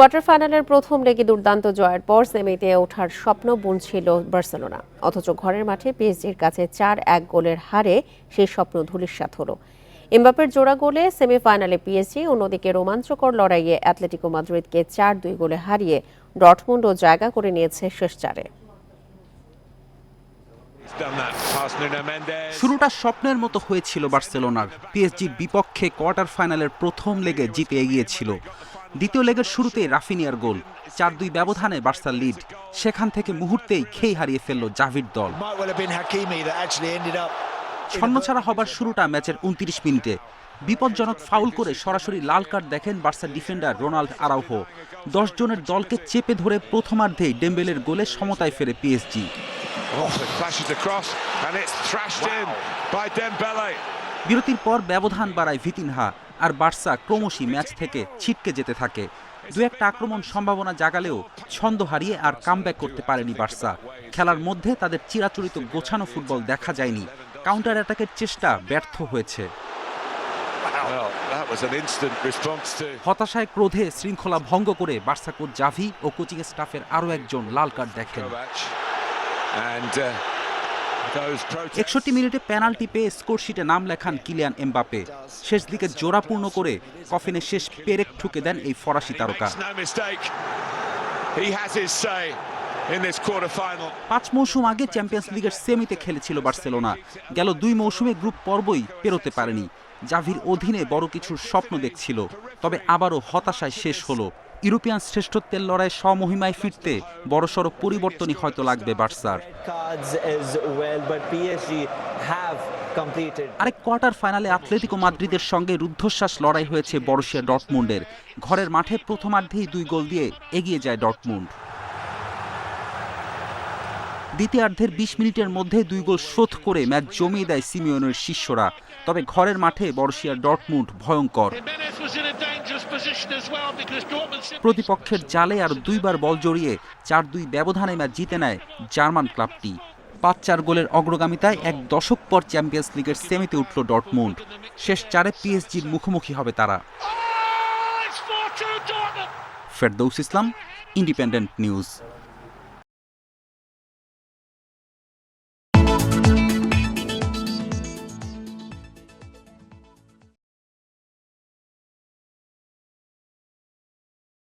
Quarter ফাইনালের প্রথম লেগে দুর্দান্ত জয়ের পর সেমিতে ওঠার স্বপ্ন বুনছিল বার্সেলোনা। অথচ ঘরের মাঠে পিএসজির কাছে চার এক গোলের হারে সেই স্বপ্ন ধূলিসাৎ হল। এমবাপের জোড়া গোলে সেমিফাইনালে পিএসজি, অন্যদিকে রোমাঞ্চকর লড়াইয়ে অ্যাথলেটিকো মাদ্রিদকে চার দুই গোলে হারিয়ে ডটমুন্ডও জায়গা করে নিয়েছে শেষ চারে। শুরুটা স্বপ্নের মতো হয়েছিল বার্সেলোনার। পিএসজির বিপক্ষে কোয়ার্টার ফাইনালের প্রথম লেগে জিতে এগিয়েছিল। দ্বিতীয় লেগের শুরুতেই রাফিনিয়ার গোল চার দুই ব্যবধানে বার্সার লিড। সেখান থেকে মুহূর্তেই খেই হারিয়ে ফেলল জাভির দল. ছন্নছাড়া হবার শুরুটা ম্যাচের উনত্রিশ মিনিটে। বিপজ্জনক ফাউল করে সরাসরি লাল কার্ড দেখেন বার্সার ডিফেন্ডার রোনাল্ড আরাউহো। দশ জনের দলকে চেপে ধরে প্রথমার্ধেই ডেম্বেলের গোলে সমতায় ফেরে PSG Oh, it flashes across and it's thrashed in by Dembele. বিরতির পর ব্যবধান বাড়ায় ভিতিনহা আর বার্সা ক্রমশই ম্যাচ থেকে ছিটকে যেতে থাকে। দু একটা আক্রমণ সম্ভাবনা জাগালেও ছন্দ হারিয়ে আর কামব্যাক করতে পারেনি বার্সা। খেলার মধ্যে তাদের চিরাচরিত গোছানো ফুটবল দেখা যায়নি। কাউন্টার অ্যাটাকের চেষ্টা ব্যর্থ হয়েছে. হতাশায় ক্রোধে শৃঙ্খলা ভঙ্গ করে বার্সা কোচ জাভি ও কোচিং স্টাফের আরও একজন লাল কার্ড দেখেন। একষট্টি মিনিটে পেনাল্টি পেয়ে স্কোরশিটে নাম লেখান কিলিয়ান এমবাপে শেষ দিকে জোড়াপূর্ণ করে কফিনে শেষ পেরেক ঠুকে দেন এই ফরাসি তারকা. পাঁচ মৌসুম আগে চ্যাম্পিয়ন্স লিগের সেমিতে খেলেছিল বার্সেলোনা। গেল দুই মৌসুমে গ্রুপ পর্বই পেরোতে পারেনি। জাভির অধীনে বড় কিছুর স্বপ্ন দেখছিল। তবে আবারও হতাশায় শেষ হলো। ইউরোপিয়ান শ্রেষ্ঠত্বের লড়াই স্বমহিমায় ফিরতে বড়সড় পরিবর্তনই হয়তো লাগবে বার্সার. আরেক কোয়ার্টার ফাইনালে আতলেতিকো মাদ্রিদের সঙ্গে রুদ্ধশ্বাস লড়াই হয়েছে বরশিয়া ডটমুন্ডের ঘরের মাঠে প্রথমার্ধেই দুই গোল দিয়ে এগিয়ে যায় ডটমুন্ড দ্বিতীয়ার্ধের বিশ মিনিটের মধ্যে দুই গোল শোধ করে ম্যাচ জমিয়ে দেয় সিমিওনের শিষ্যরা। তবে ঘরের মাঠে বরশিয়ার ডটমুন্ড ভয়ঙ্কর। প্রতিপক্ষের জালে আর দুইবার বল জড়িয়ে চার দুই ব্যবধানে ম্যাচ জিতে নেয় জার্মান ক্লাবটি। পাঁচ চার গোলের অগ্রগামিতায় এক দশক পর চ্যাম্পিয়ন্স লিগের সেমিতে উঠল ডটমুন্ড শেষ চারে পিএসজির মুখোমুখি হবে তারা। it's 4-2 Dortmund. Ferdous Islam, Independent News.